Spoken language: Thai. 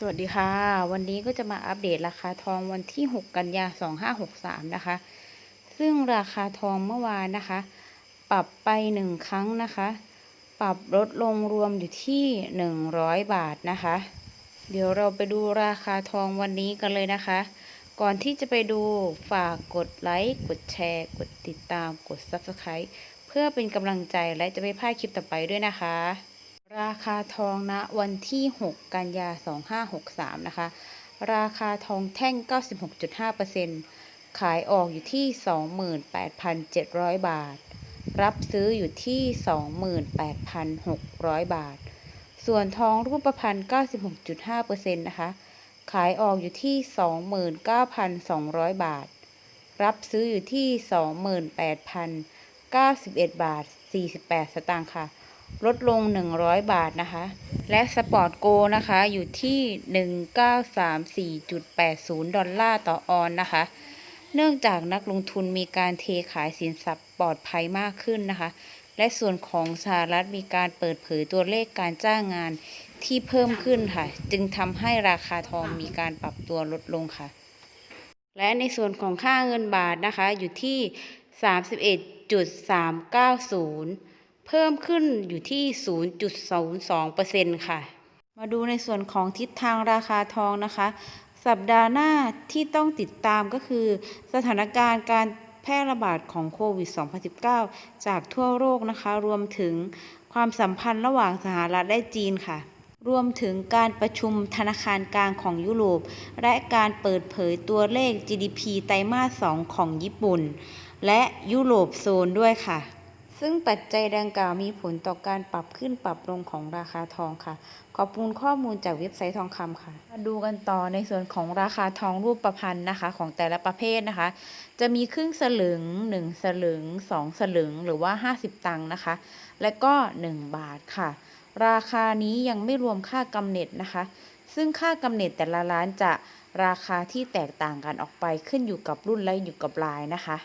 สวัสดีค่ะ วันนี้ก็จะมาอัปเดตราคาทองวันที่ 6 กันยา 2563 นะคะ ซึ่งราคาทองเมื่อวานนะคะ ปรับไป 1 ครั้งนะคะ ปรับลดลงรวมอยู่ที่ 100 บาทนะคะ เดี๋ยวเราไปดูราคาทองวันนี้กันเลยนะคะ ก่อนที่จะไปดูฝากกดไลค์ กดแชร์ กดติดตาม กด Subscribe เพื่อเป็นกำลังใจและจะไม่พลาดคลิปต่อไปด้วยนะคะ ราคาทองณนะวันที่ 6 กันยา 2563 นะคะ ราคาทองแท่ง 96.5%ขายออกอยู่ที่ 28,700 บาท รับซื้ออยู่ที่ 28,600 บาท ส่วนทองรูปพรรณ 96.5%นะคะ ขายออกอยู่ที่ 29,200 บาท รับซื้ออยู่ที่ 28,091 บาท 48 สตางค์ค่ะ ลดลง 100 บาทนะคะ และสปอร์ตโกนะคะอยู่ที่ 1934.80 ดอลลาร์ต่อออนนะคะ เนื่องจากนักลงทุนมีการเทขายสินทรัพย์ปลอดภัยมากขึ้นนะคะ และส่วนของสหรัฐมีการเปิดเผยตัวเลขการจ้างงานที่เพิ่มขึ้นค่ะ จึงทำให้ราคาทองมีการปรับตัวลดลงค่ะ และในส่วนของค่าเงินบาทนะคะอยู่ที่ 31.390 เพิ่มขึ้นอยู่ที่ 0.02%ค่ะ มาดูในส่วนของทิศทางราคาทองนะคะ สัปดาห์หน้าที่ต้องติดตามก็คือ สถานการณ์การแพร่ระบาดของโควิด 2019 จากทั่วโลกนะคะ รวมถึงความสัมพันธ์ระหว่างสหรัฐและจีนค่ะ รวมถึงการประชุมธนาคารกลางของยุโรป และการเปิดเผยตัวเลข GDP ไตรมาส 2 ของญี่ปุ่น และยุโรปโซนด้วยค่ะ ซึ่งปัจจัยดังกล่าวมีผลต่อการปรับขึ้นปรับลงของราคาทองค่ะ ขอบคุณข้อมูลจากเว็บไซต์ทองคำค่ะ มาดูกันต่อในส่วนของราคาทองรูปประพันธ์นะคะ ของแต่ละประเภทนะคะ จะมีครึ่งสลึง 1 สลึง 2 สลึง หรือว่า 50 ตังค์นะคะ และก็ 1 บาทค่ะ ราคานี้ยังไม่รวมค่ากำเนิดนะคะ ซึ่งค่ากำเนิดแต่ละร้านจะราคาที่แตกต่างกันออกไปขึ้นอยู่กับรุ่นและอยู่กับลายนะคะ